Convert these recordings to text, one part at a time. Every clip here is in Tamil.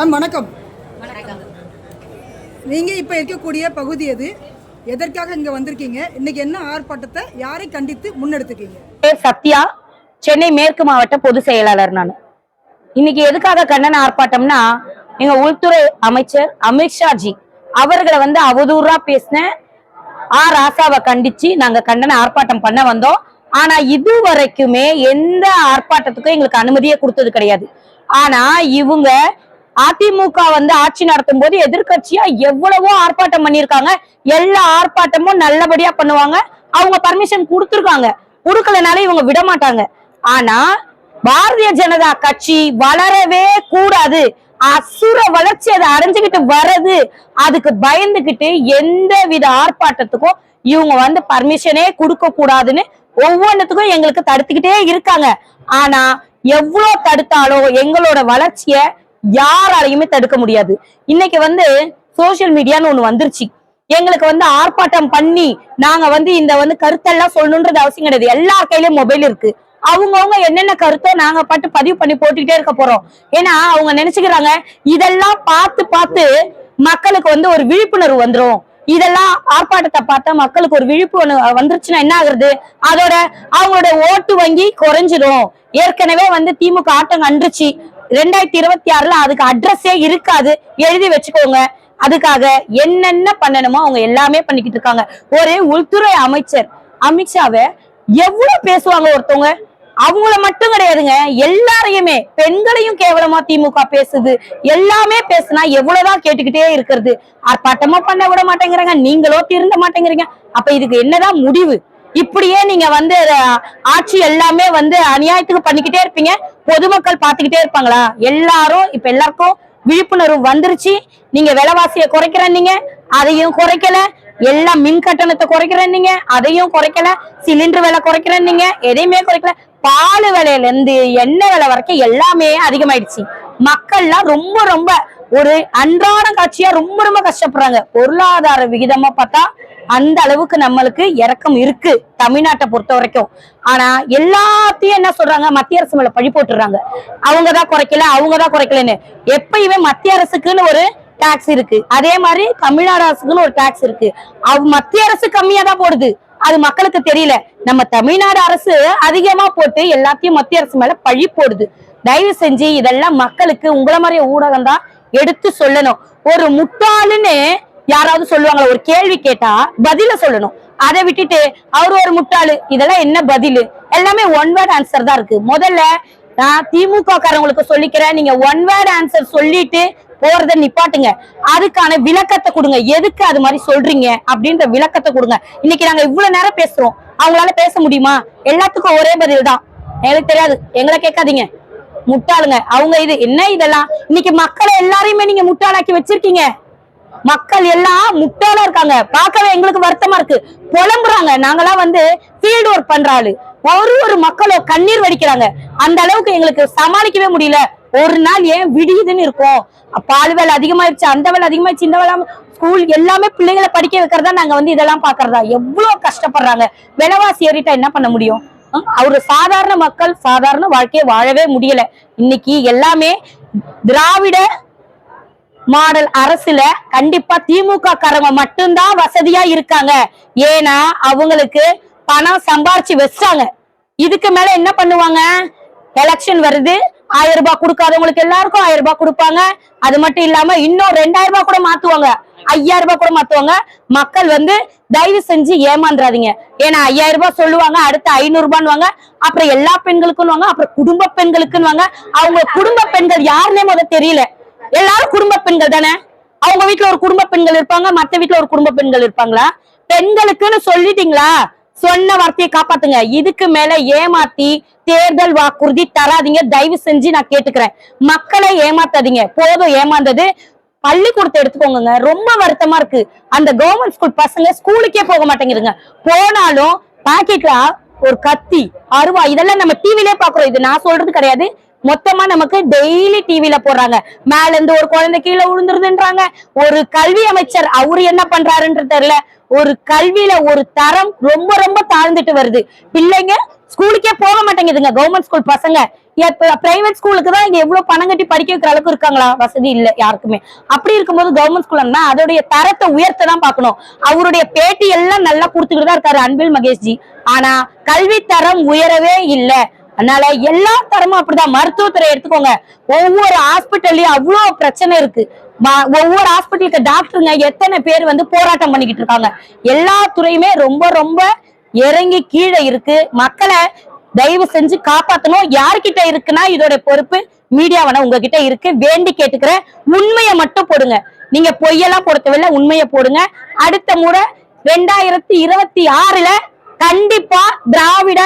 மேம் வணக்கம். நீங்க இப்ப இருக்கக்கூடிய பகுதி எது? எதற்காக இங்க வந்திருக்கீங்க? இன்னைக்கு என்ன ஆர்ப்பாட்டத்தை யாரை கண்டித்து முன்னெடுத்துக்கீங்க? பேர் சத்யா சென்னை மேற்கு மாவட்ட பொதுச் செயலாளர் நான். இன்னைக்கு எதுக்காக கண்டன ஆர்ப்பாட்டம்னா எங்க உள்துறை அமைச்சர் அமித்ஷா ஜி அவர்களை வந்து அவதூறா பேசின ஆ ராசாவை கண்டிச்சு நாங்க கண்டன ஆர்ப்பாட்டம் பண்ண வந்தோம். ஆனா இது வரைக்குமே எந்த ஆர்ப்பாட்டத்துக்கும் எங்களுக்கு அனுமதியே கொடுத்தது கிடையாது. ஆனா இவங்க அதிமுக வந்து ஆட்சி நடத்தும் போது எதிர்கட்சியா எவ்வளவோ ஆர்ப்பாட்டம் பண்ணிருக்காங்க எல்லா ஆர்ப்பாட்டமும் நல்லபடியா பண்ணுவாங்க. அவங்க பர்மிஷன் கொடுத்துருக்காங்க. கொடுக்கலனால இவங்க விட மாட்டாங்க. ஆனா பாரதிய ஜனதா கட்சி வளரவே கூடாது. அசுர வளர்ச்சி அதை அடைஞ்சுக்கிட்டு வர்றது. அதுக்கு பயந்துகிட்டு எந்த வித ஆர்ப்பாட்டத்துக்கும் இவங்க வந்து பர்மிஷனே கொடுக்க கூடாதுன்னு ஒவ்வொன்றுத்துக்கும் எங்களுக்கு தடுத்துக்கிட்டே இருக்காங்க. ஆனா எவ்வளவு தடுத்தாலும் எங்களோட வளர்ச்சிய யாராலையுமே தடுக்க முடியாது. இன்னைக்கு வந்து சோசியல் மீடியான்னு ஒண்ணு வந்துருச்சு. எங்களுக்கு வந்து ஆர்ப்பாட்டம் பண்ணி நாங்க வந்து இந்த வந்து கருத்தெல்லாம் சொல்லணுன்றது அவசியம் கிடையாது. எல்லார் கையிலயும் மொபைல் இருக்கு. அவங்கவுங்க என்னென்ன கருத்தோ நாங்க பாட்டு பதிவு பண்ணி போட்டுக்கிட்டே இருக்க போறோம். ஏன்னா அவங்க நினைச்சுக்கிறாங்க இதெல்லாம் பார்த்து பார்த்து மக்களுக்கு வந்து ஒரு விழிப்புணர்வு வந்துரும். இதெல்லாம் ஆர்ப்பாட்டத்தை பார்த்தா மக்களுக்கு ஒரு விழிப்புணர்வு வந்துருச்சுன்னா என்ன ஆகுறது? அதோட அவங்களோட ஓட்டு வங்கி குறைஞ்சிடும். ஏற்கனவே வந்து திமுக ஆட்டம் கண்டுச்சு ரெண்டாயிரத்தி இருபத்தி ஆறுல அதுக்கு அட்ரஸே இருக்காது. எழுதி வச்சுக்கோங்க. அதுக்காக என்னென்ன பண்ணணுமோ அவங்க எல்லாமே பண்ணிக்கிட்டு இருக்காங்க. ஒரு உள்துறை அமைச்சர் அமித்ஷாவை எவ்வளவு பேசுவாங்க ஒருத்தவங்க? அவங்கள மட்டும் கிடையாதுங்க. எல்லாரையுமே பெண்களையும் கேவலமா திமுக பேசுது. எல்லாமே பேசுனா எவ்வளவுதான் கேட்டுக்கிட்டே இருக்கிறது. ஆர்ப்பாட்டமா பண்ண விட மாட்டேங்கிறாங்க. நீங்களோ திருந்த மாட்டேங்கிறீங்க. அப்ப இதுக்கு என்னதான் முடிவு? இப்படியே நீங்க வந்து ஆட்சி எல்லாமே வந்து அநியாயத்துக்கு பண்ணிக்கிட்டே இருப்பீங்க. பொதுமக்கள் பாத்துக்கிட்டே இருப்பாங்களா? எல்லாரும் இப்ப எல்லாருக்கும் விழிப்புணர்வு வந்துருச்சு. நீங்க விலைவாசியை குறைக்கிறேன்னீங்க அதையும் குறைக்கல. எல்லாம் மின் கட்டணத்தை குறைக்கிறேன்னீங்க அதையும் குறைக்கல. சிலிண்டர் விலை குறைக்கிறேன்னீங்க எதையுமே குறைக்கல. பால் விலையில இருந்து எண்ணெய் விலை வரைக்கும் எல்லாமே அதிகமாயிடுச்சு. மக்கள்லாம் ரொம்ப ரொம்ப ஒரு அன்றாட காட்சியா ரொம்ப ரொம்ப கஷ்டப்படுறாங்க. பொருளாதார விகிதமா பார்த்தா அந்த அளவுக்கு நம்மளுக்கு இறக்கம் இருக்கு தமிழ்நாட்டை பொறுத்த வரைக்கும். ஆனா எல்லாத்தையும் என்ன சொல்றாங்க? மத்திய அரசு மேல பழி போட்டுறாங்க. அவங்கதான் குறைக்கல அவங்கதான் குறைக்கலன்னு. எப்பயுமே மத்திய அரசுக்குன்னு ஒரு டாக்ஸ் இருக்கு. அதே மாதிரி தமிழ்நாடு அரசுக்குன்னு ஒரு டாக்ஸ் இருக்கு. அவ் மத்திய அரசு கம்மியா தான் போடுது. அது மக்களுக்கு தெரியல. நம்ம தமிழ்நாடு அரசு அதிகமா போட்டு எல்லாத்தையும் மத்திய அரசு மேல பழி போடுது. தயவு செஞ்சு இதெல்லாம் மக்களுக்கு உங்களை மாதிரி ஊடகம் தான் எடுத்து சொல்லணும். ஒரு முட்டாளுன்னு யாராவது சொல்லுவாங்களா? ஒரு கேள்வி கேட்டா பதில சொல்லணும். அதை விட்டுட்டு அவர் ஒரு முட்டாளு. இதெல்லாம் என்ன பதில்? எல்லாமே ஒன் வேர்ட் ஆன்சர் தான் இருக்கு. முதல்ல நான் திமுக காரங்களுக்கு சொல்லிக்கிறேன். நீங்க ஒன் வேர்ட் ஆன்சர் சொல்லிட்டு போறத நிப்பாட்டுங்க. அதுக்கான விளக்கத்தை கொடுங்க. எதுக்கு அது மாதிரி சொல்றீங்க அப்படின்ற விளக்கத்தை கொடுங்க. இன்னைக்கு நாங்க இவ்வளவு நேரம் பேசுறோம். அவங்களால பேச முடியுமா? எல்லாத்துக்கும் ஒரே பதில் தான் எங்களுக்கு தெரியாது. எங்களை கேட்காதீங்க. முட்டாளுங்க. அவங்க இது என்ன இதெல்லாம்? இன்னைக்கு மக்களை எல்லாரையுமே நீங்க முட்டாளாக்கி வச்சிருக்கீங்க. மக்கள் எல்லாம் முட்டாளா இருக்காங்க. பார்க்கவே எங்களுக்கு வருத்தமா இருக்கு. புலம்புறாங்க. நாங்கெல்லாம் வந்து ஃபீல்டு ஒர்க் பண்ற ஆளு. ஒரு ஒரு மக்களும் கண்ணீர் வடிக்கிறாங்க. அந்த அளவுக்கு எங்களுக்கு சமாளிக்கவே முடியல. ஒரு நாள் ஏன் விடியுதுன்னு இருக்கும். பால் வேலை அதிகமாயிருச்சு அந்த வேலை அதிகமாயிருச்சு இந்த வேலை ஸ்கூல் எல்லாமே பிள்ளைங்களை படிக்க வைக்கிறதா நாங்க வந்து இதெல்லாம் பாக்குறதா எவ்வளவு கஷ்டப்படுறாங்க. விலைவாசி ஏறிட்டா என்ன பண்ண முடியும்? அவரு சாதாரண மக்கள் சாதாரண வாழ்க்கையை வாழவே முடியல. இன்னைக்கு எல்லாமே திராவிட மாடல் அரசுல கண்டிப்பா திமுக காரங்க மட்டும்தான் வசதியா இருக்காங்க. ஏன்னா அவங்களுக்கு பணம் சம்பாரிச்சு வச்சாங்க. இதுக்கு மேல என்ன பண்ணுவாங்க? எலெக்ஷன் வருது. ஆயிரம் ரூபாய் கொடுக்காதவங்களுக்கு எல்லாருக்கும் ஆயிரம் ரூபாய் கொடுப்பாங்க. அது மட்டும் இல்லாம இன்னும் ரெண்டாயிரம் ரூபாய் கூட மாத்துவாங்க. ஐயாயிரம் ரூபாய் கூட மாத்துவாங்க. மக்கள் வந்து தயவு செஞ்சு ஏமாந்துறாதீங்க. ஏன்னா ஐயாயிரம் ரூபாய் சொல்லுவாங்க அடுத்து ஐநூறு ரூபான்னு அப்புறம் எல்லா பெண்களுக்குன்னு அப்புறம் குடும்ப பெண்களுக்குன்னு அவங்க குடும்ப பெண்கள் யாருன்னே முத தெரியல. எல்லாரும் குடும்ப பெண்கள் தானே? அவங்க வீட்டுல ஒரு குடும்ப பெண்கள் இருப்பாங்க மத்த வீட்ல ஒரு குடும்ப பெண்கள் இருப்பாங்களா? பெண்களுக்குன்னு சொல்லிட்டீங்களா? சொன்ன வார்த்தையை காப்பாத்துங்க. இதுக்கு மேல ஏமாத்தி தேர்தல் வாக்குறுதி தராதீங்க. தயவு செஞ்சு நான் கேட்டுக்கிறேன். மக்களை ஏமாத்தாதீங்க. போதும் ஏமாந்தது. பள்ளிக்கூடத்தை எடுத்துக்கோங்க ரொம்ப வருத்தமா இருக்கு. அந்த கவர்மெண்ட் ஸ்கூல் பசங்க ஸ்கூலுக்கே போக மாட்டேங்குதுங்க. போனாலும் பாக்கெட்ல ஒரு கத்தி அருவா இதெல்லாம் நம்ம டிவிலே பாக்குறோம். இது நான் சொல்றது கிடையாது. மொத்தமா நமக்கு டெய்லி டிவில போடுறாங்க. மேல இருந்து ஒரு குழந்தை கீழே விழுந்துருதுன்றாங்க. ஒரு கல்வி அமைச்சர் அவரு என்ன பண்றாருன்றது தெரியல. ஒரு கல்வியில ஒரு தரம் ரொம்ப ரொம்ப தாழ்ந்துட்டு வருது. பிள்ளைங்க ஸ்கூலுக்கே போக மாட்டேங்குதுங்க. கவர்மெண்ட் ஸ்கூல் பசங்க. பிரைவேட் ஸ்கூலுக்கு தான் இங்க எவ்வளவு பணம் கட்டி படிக்க வைக்கிற அளவுக்கு இருக்காங்களா? வசதி இல்ல யாருக்குமே. அப்படி இருக்கும்போது கவர்மெண்ட் ஸ்கூல்னா அதோடைய தரத்தை உயர்த்த தான் பார்க்கணும். அவருடைய பேட்டி எல்லாம் நல்லா கொடுத்துக்கிட்டு தான் இருக்காரு அன்பில் மகேஷ்ஜி. ஆனா கல்வி தரம் உயரவே இல்ல. அதனால எல்லா தரமும் அப்படிதான். மருத்துவத்துறை எடுத்துக்கோங்க. ஒவ்வொரு ஹாஸ்பிட்டல்லயும் அவ்வளவு பிரச்சனை இருக்கு. ஒவ்வொரு ஹாஸ்பிட்டலுக்கு டாக்டருங்க எத்தனை பேர் வந்து போராட்டம் பண்ணிக்கிட்டு இருக்காங்க. எல்லா துறையுமே ரொம்ப ரொம்ப இறங்கி கீழே இருக்கு. மக்களை தயவு செஞ்சு காப்பாத்தணும். யார்கிட்ட இருக்குன்னா இதோட பொறுப்பு மீடியாவான உங்ககிட்ட இருக்கு. வேண்டி கேட்டுக்கிறேன். உண்மையை மட்டும் போடுங்க. நீங்க பொய்யெல்லாம் போட தேவையில்ல உண்மையை போடுங்க. அடுத்த முறை ரெண்டாயிரத்தி இருபத்தி ஆறுல கண்டிப்பா திராவிட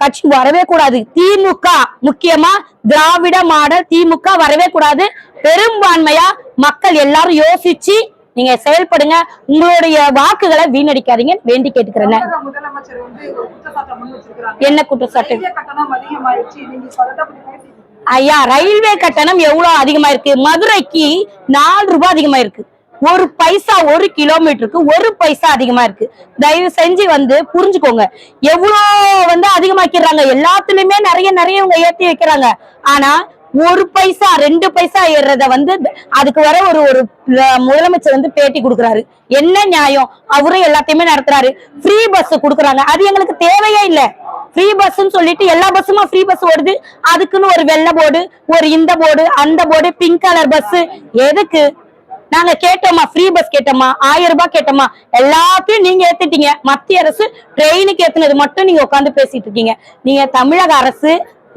கட்சி வரவே கூடாது. திமுக முக்கியமா திராவிட மாடல் திமுக வரவே கூடாது. பெரும்பான்மையா மக்கள் எல்லாரும் யோசிச்சு நீங்க செயல்படுங்க. உங்களுடைய வாக்குகளை வீணடிக்காதீங்க. வேண்டி கேட்டுக்கிறேன் என்ன குற்றச்சாட்டு. ஐயா ரயில்வே கட்டணம் எவ்வளவு அதிகமா இருக்கு மதுரைக்கு நாலு ரூபாய் அதிகமா இருக்கு ஒரு பைசா ஒரு கிலோமீட்டருக்கு ஒரு பைசா அதிகமா இருக்கு தயவு செஞ்சு வந்து புரிஞ்சுக்கோங்க. எவ்வளோ வந்து அதிகமாக்கிறாங்க எல்லாத்துலயுமே நிறைய நிறைய இவங்க ஏத்தி வைக்கிறாங்க. ஆனா ஒரு பைசா ரெண்டு பைசா ஏறுறத வந்து அதுக்கு வர ஒரு ஒரு முதலமைச்சர் வந்து பேட்டி கொடுக்குறாரு. என்ன நியாயம்? அவரும் எல்லாத்தையுமே நடத்துறாரு. ஃப்ரீ பஸ் கொடுக்குறாங்க. அது எங்களுக்கு தேவையே இல்லை. ஃப்ரீ பஸ்ன்னு சொல்லிட்டு எல்லா பஸ்ஸுமா ஃப்ரீ பஸ் ஓடுது. அதுக்குன்னு ஒரு வெள்ளை போர்டு ஒரு இந்த போர்டு அந்த போர்டு பிங்க் கலர் பஸ் எதுக்கு? நாங்க கேட்டோமா? Free bus கேட்டோமா? ஆயிரம் ரூபாய் கேட்டோமா? எல்லாத்தையும் நீங்க ஏத்துட்டீங்க. மத்திய அரசு ட்ரெயினுக்கு ஏத்துனது மட்டும் நீங்க உட்காந்து பேசிட்டு இருக்கீங்க. நீங்க தமிழக அரசு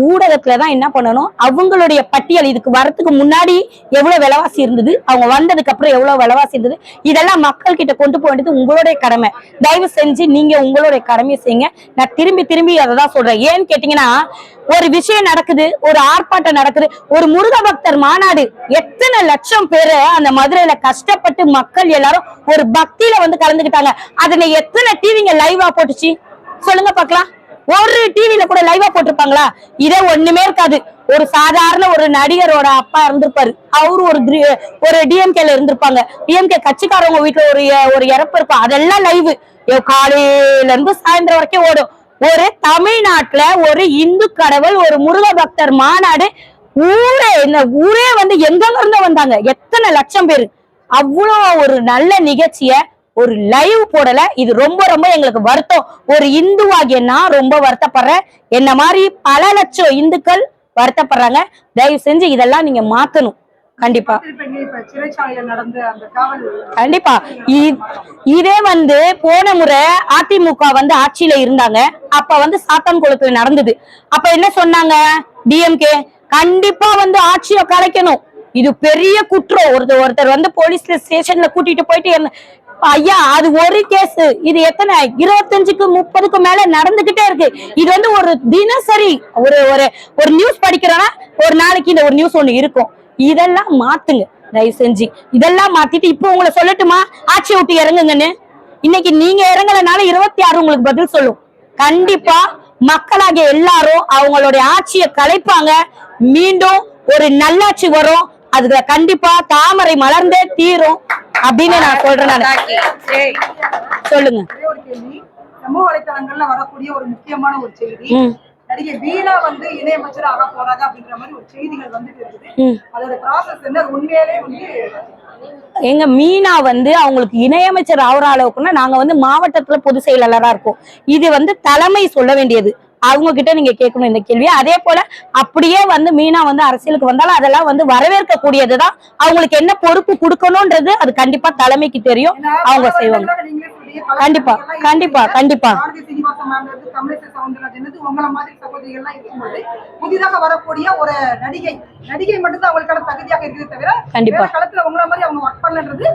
ஊடகத்துல தான் என்ன பண்ணணும்? அவங்களுடைய பட்டியல் இதுக்கு வரத்துக்கு முன்னாடி எவ்வளவு விலைவாசி இருந்தது? அவங்க வந்ததுக்கு அப்புறம் எவ்வளவு விலைவாசி இருந்தது? இதெல்லாம் மக்கள் கிட்ட கொண்டு போக வேண்டியது உங்களுடைய கடமை. தயவு செஞ்சு நீங்க உங்களுடைய கடமையை செய்யுங்க. நான் திரும்பி திரும்பி அதை தான் சொல்றேன். ஏன்னு கேட்டீங்கன்னா ஒரு விஷயம் நடக்குது ஒரு ஆர்ப்பாட்டம் நடக்குது. ஒரு முருக பக்தர் மாநாடு எத்தனை லட்சம் பேரு அந்த மதுரையில கஷ்டப்பட்டு மக்கள் எல்லாரும் ஒரு பக்தியில வந்து கலந்துக்கிட்டாங்க. அதுல எத்தனை டிவிங்க லைவா போட்டுச்சு? சொல்லுங்க பார்க்கலாம். ஒரு டிவில கூட லைவா போட்டிருப்பாங்களா? இதே ஒண்ணுமே இருக்காது. ஒரு சாதாரண ஒரு நடிகரோட அப்பா இருந்திருப்பாரு. அவரு ஒரு திரி- ஒரு டிஎம்கேல இருந்திருப்பாங்க. டிஎம்கே கட்சிக்காரவங்க வீட்டுல ஒரு ஒரு இறப்பு இருக்கும். அதெல்லாம் லைவ் காலையில இருந்து சாயந்தரம் வரைக்கும் ஓடும். ஒரு தமிழ்நாட்டுல ஒரு இந்து கடவுள் ஒரு முருக பக்தர் மாநாடு ஊரே இந்த ஊரே வந்து எங்கெங்க இருந்து வந்தாங்க. எத்தனை லட்சம் பேர். அவ்வளோ ஒரு நல்ல நிகழ்ச்சிய ஒரு லைவ் போடல. இது ரொம்ப ரொம்ப எங்களுக்கு வருத்தம். ஒரு இந்துவாகிய நான் ரொம்ப வருத்தப்படுறேன். என்ன மாதிரி பல லட்சம் இந்துக்கள் வருத்தப்படுறாங்க. தயவு செஞ்சு இதெல்லாம் நீங்க மாத்தணும். கண்டிப்பா. கண்டிப்பா. இதே வந்து போன முறை அதிமுக வந்து ஆட்சியில இருந்தாங்க. அப்ப வந்து சாத்தான் குளத்துல நடந்தது. அப்ப என்ன சொன்னாங்க? டிஎம்கே கண்டிப்பா வந்து ஆட்சியை கலைக்கணும். இது பெரிய குற்றம். ஒருத்தர் ஒருத்தர் வந்து போலீஸ் ஸ்டேஷன்ல கூட்டிட்டு போயிட்டு ஐயா அது ஒரு கேஸ். இது எத்தனை? இருபத்தஞ்சுக்கு முப்பதுக்கு மேல நடந்துகிட்டே இருக்கு. இது வந்து ஒரு தினசரி ஒரு ஒரு ஒரு நியூஸ் படிக்கிறோன்னா ஒரு நாளைக்கு இந்த ஒரு நியூஸ் ஒண்ணு இருக்கும். இதெல்லாம் மாத்துங்க. தயவு செஞ்சு. இதெல்லாம் மாத்திட்டு இப்போ உங்களை சொல்லட்டுமா? ஆட்சி விட்டு இறங்குங்கன்னு. இன்னைக்கு நீங்க இறங்கலனால இருபத்தி ஆறு உங்களுக்கு பதில் சொல்லும். கண்டிப்பா மக்களாகிய எல்லாரும் அவங்களுடைய ஆட்சியை கலைப்பாங்க. மீண்டும் ஒரு நல்லாட்சி வரும். அதுல கண்டிப்பா தாமரை மலர்ந்தே தீரும். அப்படின்னு நான் சொல்றேன் நான் சொல்லுங்க சமூக வலைத்தளங்கள்ல வரக்கூடிய ஒரு முக்கியமான ஒரு செய்தி நடிகை வீணா வந்து இணையமைச்சர் ஆக போறாங்க அப்படின்ற மாதிரி ஒரு செய்திகள் வந்துட்டு இருக்குது அதோட ப்ராசஸ் என்ன உண்மையிலே வந்து எங்க மீனா வந்து அவங்களுக்கு இணையமைச்சர் ஆகிற அளவுக்குன்னா நாங்க வந்து மாவட்டத்துல பொதுச் செயலாளரா இருக்கோம் இது வந்து தலைமை சொல்ல வேண்டியது அவங்க கிட்ட நீங்க கேட்கணும் இந்த கேள்வியை அதே போல அப்படியே வந்து மீனா வந்து அரசியலுக்கு வந்தாலும் அதெல்லாம் வந்து வரவேற்க கூடியதுதான் அவங்களுக்கு என்ன பொறுப்பு கொடுக்கணும்ன்றது அது கண்டிப்பா தலைமைக்கு தெரியும் அவங்க செய்வாங்க கண்டிப்பா, கண்டிப்பா. கண்டிப்பா. சவுந்தரராஜன் இருந்து உங்களை மாதிரி சகோதரிகள்லாம் இருக்கும்போது புதிதாக வரக்கூடிய ஒரு நடிகை நடிகை மட்டும்தான் அவங்களுக்கான தகுதியாக இருக்குது தவிர கண்டிப்பா. களத்துல உங்களை மாதிரி அவங்க ஒர்க் பண்ணலன்றது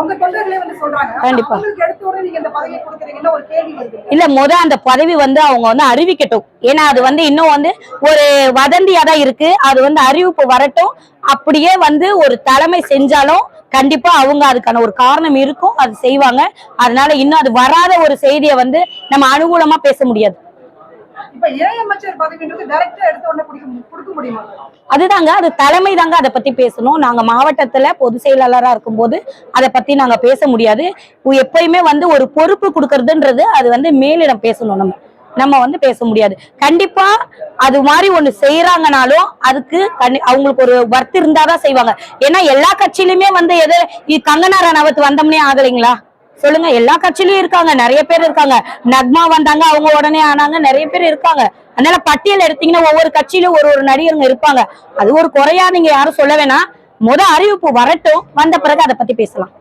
உங்க தொண்டர்களே வந்து சொல்றாங்க. கண்டிப்பா. அவங்களுக்கு எடுத்த உடனே நீங்க இந்த பதவியை கொடுக்குறீங்கன்னு ஒரு கேள்வி வருது. இல்ல முத அந்த பதவி வந்து அவங்க வந்து அறிவிக்கட்டும். ஏன்னா அது வந்து இன்னும் வந்து ஒரு வதந்தியா தான் இருக்கு. அது வந்து அறிவிப்பு வரட்டும். அப்படியே வந்து ஒரு தலைமை செஞ்சாலும் கண்டிப்பா அவங்க அதுக்கான ஒரு காரணம் இருக்கும். அது செய்வாங்க. அதனால இன்னும் அது வராத ஒரு செய்தியை வந்து நம்ம அனுகூலமா பேச முடியாது. இப்ப இணையமைச்சர் பதவின்றது டைரக்டா எடுத்த உடனே கொடுக்க முடியுமா அதுதாங்க அது தலைமை தாங்க அதை பத்தி பேசணும். நாங்க மாவட்டத்துல பொதுச் செயலாளரா இருக்கும்போது அதை பத்தி நாங்க பேச முடியாது. எப்பயுமே வந்து ஒரு பொறுப்பு கொடுக்கறதுன்றது அது வந்து மேலிடம் பேசணும் நம்ம. நம்ம வந்து பேச முடியாது. கண்டிப்பா அது மாதிரி ஒண்ணு செய்யறாங்கனாலும் அதுக்கு அவங்களுக்கு ஒரு வர்த்து இருந்தாதான் செய்வாங்க. ஏன்னா எல்லா கட்சியிலுமே வந்து எது கங்கனா ரணாவத் வந்தோம்னே ஆகலைங்களா? சொல்லுங்க எல்லா கட்சியிலயும் இருக்காங்க நிறைய பேர் இருக்காங்க. நக்மா வந்தாங்க அவங்க உடனே ஆனாங்க நிறைய பேர் இருக்காங்க. அதனால பட்டியல் எடுத்தீங்கன்னா ஒவ்வொரு கட்சியிலும் ஒரு ஒரு நடிகருங்க இருப்பாங்க. அது ஒரு குறையா நீங்க யாரும் சொல்ல வேணாம். முத அறிவிப்பு வரட்டும் வந்த பிறகு அதை பத்தி பேசலாம்.